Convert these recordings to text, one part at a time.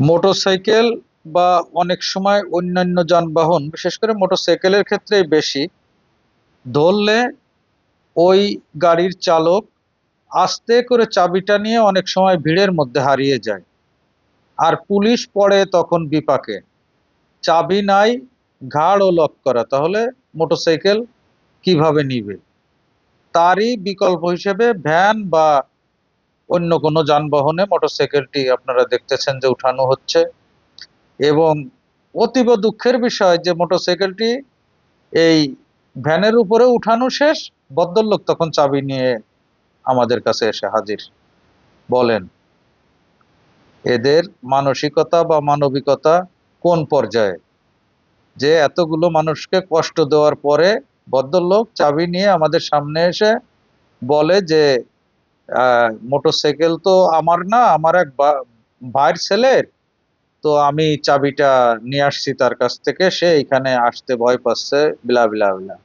Motorcycle বা অনেক সময় অন্যান্য যানবাহন, বিশেষ করে মোটরসাইকেলের ক্ষেত্রেই বেশি, ধরলে ওই গাড়ির চালক আস্তে করে চাবিটা নিয়ে অনেক সময় ভিড়ের মধ্যে হারিয়ে যায়। আর পুলিশ পড়ে তখন বিপাকে। চাবি নাই ঘাড় ও লক করা। তাহলে মোটরসাইকেল কীভাবে নিবে? তারই বিকল্প হিসেবে ভ্যান বা অন্য কোনো যানবাহনে মোটরসাইকেলটি আপনারা দেখতেছেন যে উঠানো হচ্ছে। এবং অতীব দুঃখের বিষয় যে মোটরসাইকেলটি এই ভ্যানের উপরে উঠানো শেষ, ভদ্রলোক তখন চাবি নিয়ে আমাদের কাছে এসে হাজির। বলেন, এদের মানসিকতা বা মানবিকতা কোন পর্যায়ে? যে এতগুলো মানুষকে কষ্ট দেওয়ার পরে ভদ্রলোক চাবি নিয়ে আমাদের সামনে এসে বলে যে মোটরসাইকেল তো আমার না, আমার এক ভাইয়ের ছেলের। তো আমি চাবিটা নিয়ে আসছি তার কাছ থেকে, সে এখানে আসতে ভয় পাচ্ছে বিলা বিলা বিলা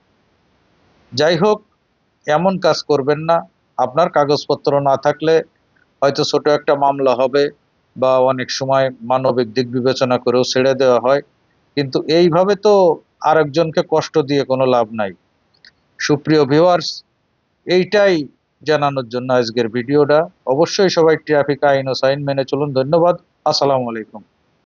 যাই হোক, এমন কাজ করবেন না। আপনার কাগজপত্র না থাকলে হয়তো ছোট একটা মামলা হবে বা অনেক সময় মানবিক দিক বিবেচনা করেও ছেড়ে দেওয়া হয়। কিন্তু এইভাবে তো আরেকজনকে কষ্ট দিয়ে কোনো লাভ নাই। সুপ্রিয় ভিউয়ার্স এইটাই জানানোর জন্য আজকের ভিডিওটা। অবশ্যই সবাই ট্রাফিক আইন ও সাইন মেনে চলুন। ধন্যবাদ। আসসালামু আলাইকুম।